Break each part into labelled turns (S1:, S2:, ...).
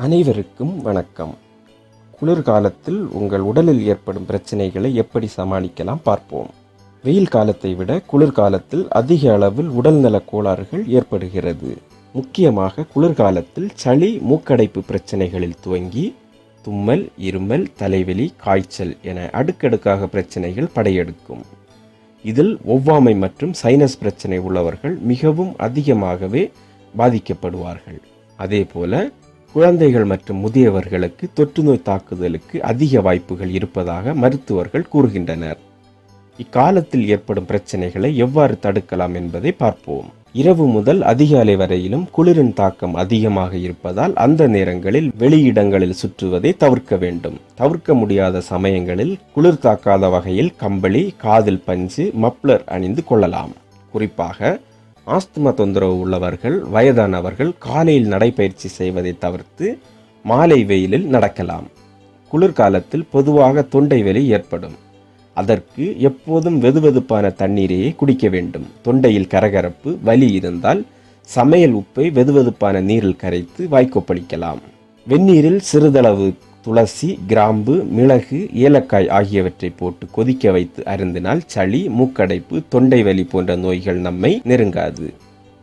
S1: அனைவருக்கும் வணக்கம். குளிர்காலத்தில் உங்கள் உடலில் ஏற்படும் பிரச்சனைகளை எப்படி சமாளிக்கலாம் பார்ப்போம். வெயில் காலத்தை விட குளிர்காலத்தில் அதிக அளவில் உடல்நலக் கோளாறுகள் ஏற்படுகிறது. முக்கியமாக குளிர்காலத்தில் சளி மூக்கடைப்பு பிரச்சனைகளில் துவங்கி தும்மல் இருமல் தலைவலி காய்ச்சல் என அடுக்கடுக்காக பிரச்சனைகள் படையெடுக்கும். இதில் ஒவ்வாமை மற்றும் சைனஸ் பிரச்சனை உள்ளவர்கள் மிகவும் அதிகமாகவே பாதிக்கப்படுவார்கள். அதேபோல குழந்தைகள் மற்றும் முதியவர்களுக்கு தொற்றுநோய் தாக்குதலுக்கு அதிக வாய்ப்புகள் இருப்பதாக மருத்துவர்கள் கூறுகின்றனர். இக்காலத்தில் ஏற்படும் பிரச்சனைகளை எவ்வாறு தடுக்கலாம் என்பதை பார்ப்போம். இரவு முதல் அதிகாலை வரையிலும் குளிரின் தாக்கம் அதிகமாக இருப்பதால் அந்த நேரங்களில் வெளியிடங்களில் சுற்றுவதை தவிர்க்க வேண்டும். தவிர்க்க முடியாத சமயங்களில் குளிர் தாக்காத வகையில் கம்பளி காதில் பஞ்சு மப்ளர் அணிந்து கொள்ளலாம். குறிப்பாக ஆஸ்துமா தொந்தரவு உள்ளவர்கள் வயதானவர்கள் காலையில் நடைபயிற்சி செய்வதை தவிர்த்து மாலை வெயிலில் நடக்கலாம். குளிர்காலத்தில் பொதுவாக தொண்டை வலி ஏற்படும். அதற்கு எப்போதும் வெதுவெதுப்பான தண்ணீரையே குடிக்க வேண்டும். தொண்டையில் கரகரப்பு வலி இருந்தால் சமையல் உப்பை வெதுவெதுப்பான நீரில் கரைத்து வாய்க்கொப்பளிக்கலாம். வெந்நீரில் சிறிதளவு துளசி கிராம்பு மிளகு ஏலக்காய் ஆகியவற்றை போட்டு கொதிக்க வைத்து அருந்தினால் சளி மூக்கடைப்பு தொண்டை வலி போன்ற நோய்கள் நம்மை நெருங்காது.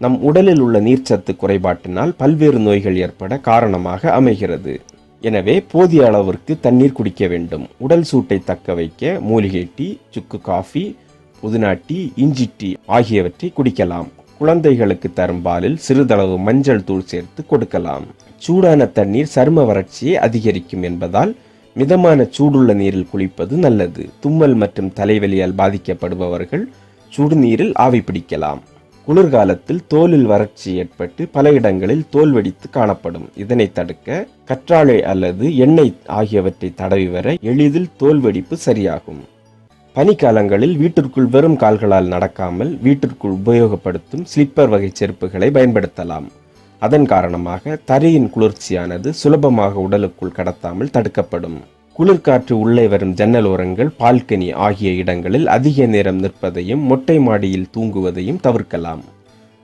S1: நம் உடலில் உள்ள நீர்ச்சத்து குறைபாட்டினால் பல்வேறு நோய்கள் ஏற்பட காரணமாக அமைகிறது. எனவே போதிய அளவிற்கு தண்ணீர் குடிக்க வேண்டும். உடல் சூட்டை தக்க வைக்க மூலிகை டீ சுக்கு காஃபி புதினா டீ இஞ்சி டீ ஆகியவற்றை குடிக்கலாம். குழந்தைகளுக்கு தரும் பாலில் சிறிதளவு மஞ்சள் தூள் சேர்த்து கொடுக்கலாம். சூடான தண்ணீர் சரும வறட்சியை அதிகரிக்கும் என்பதால் மிதமான சூடுள்ள நீரில் குளிப்பது நல்லது. தும்மல் மற்றும் தலைவலியால் பாதிக்கப்படுபவர்கள் சுடுநீரில் ஆவி பிடிக்கலாம். குளிர்காலத்தில் தோலில் வறட்சி ஏற்பட்டு பல இடங்களில் தோல் வெடித்து காணப்படும். இதனை தடுக்க கற்றாழை அல்லது எண்ணெய் ஆகியவற்றை தடவி வர எளிதில் தோல் வெடிப்பு சரியாகும். பனிக்காலங்களில் வீட்டிற்குள் வெறும் கால்களால் நடக்காமல் வீட்டிற்குள் உபயோகப்படுத்தும் ஸ்லிப்பர் வகை செருப்புகளை பயன்படுத்தலாம். அதன் காரணமாக தரையின் குளிர்ச்சியானது சுலபமாக உடலுக்குள் கடத்தாமல் தடுக்கப்படும். குளிர்காற்று உள்ளே வரும் ஜன்னல் ஓரங்கள் பால்கனி ஆகிய இடங்களில் அதிக நேரம் நிற்பதையும் மொட்டை மாடியில் தூங்குவதையும் தவிர்க்கலாம்.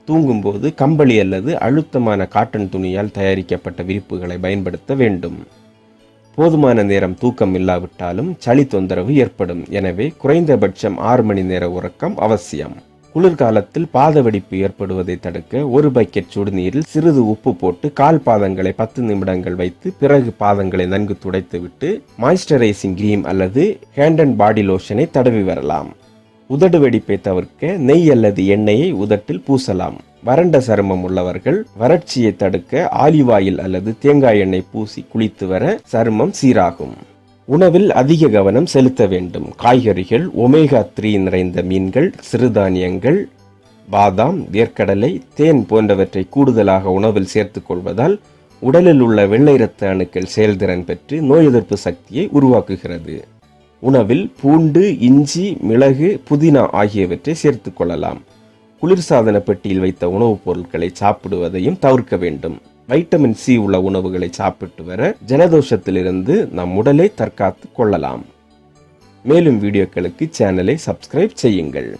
S1: தூங்கும்போது கம்பளி அல்லது அழுத்தமான காட்டன் துணியால் தயாரிக்கப்பட்ட விரிப்புகளை பயன்படுத்த வேண்டும். போதுமான நேரம் தூக்கம் இல்லாவிட்டாலும் சளி தொந்தரவு ஏற்படும். எனவே குறைந்தபட்சம் ஆறு மணி நேர உறக்கம் அவசியம். குளிர்காலத்தில் பாத வெடிப்பு ஏற்படுவதை தடுக்க ஒரு பக்கெட் சுடுநீரில் சிறிது உப்பு போட்டு கால் பாதங்களை பத்து நிமிடங்கள் வைத்து பிறகு பாதங்களை நன்கு துடைத்துவிட்டு மாய்ஸ்டரைசிங் கிரீம் அல்லது ஹேண்ட் அண்ட் பாடி லோஷனை தடவி வரலாம். உதடு வெடிப்பை தவிர்க்க நெய் அல்லது எண்ணெயை உதட்டில் பூசலாம். வறண்ட சருமம் உள்ளவர்கள் வறட்சியை தடுக்க ஆலிவ் ஆயில் அல்லது தேங்காய் எண்ணெய் பூசி குளித்து வர சருமம் சீராகும். உணவில் அதிக கவனம் செலுத்த வேண்டும். காய்கறிகள் ஒமேகா த்ரீ நிறைந்த மீன்கள் சிறுதானியங்கள் பாதாம் வேர்க்கடலை தேன் போன்றவற்றை கூடுதலாக உணவில் சேர்த்துக் கொள்வதால் உடலில் உள்ள வெள்ளை இரத்த அணுக்கள் செயல்திறன் பெற்று நோய் எதிர்ப்பு சக்தியை உருவாக்குகிறது. உணவில் பூண்டு இஞ்சி மிளகு புதினா ஆகியவற்றை சேர்த்துக் கொள்ளலாம். குளிர்சாதன பெட்டியில் வைத்த உணவுப் பொருட்களை சாப்பிடுவதையும் தவிர்க்க வேண்டும். வைட்டமின் சி உள்ள உணவுகளை சாப்பிட்டு வர ஜலதோஷத்திலிருந்து நம் உடலை தற்காத்து கொள்ளலாம். மேலும் வீடியோக்களுக்கு சேனலை சப்ஸ்கிரைப் செய்யுங்கள்.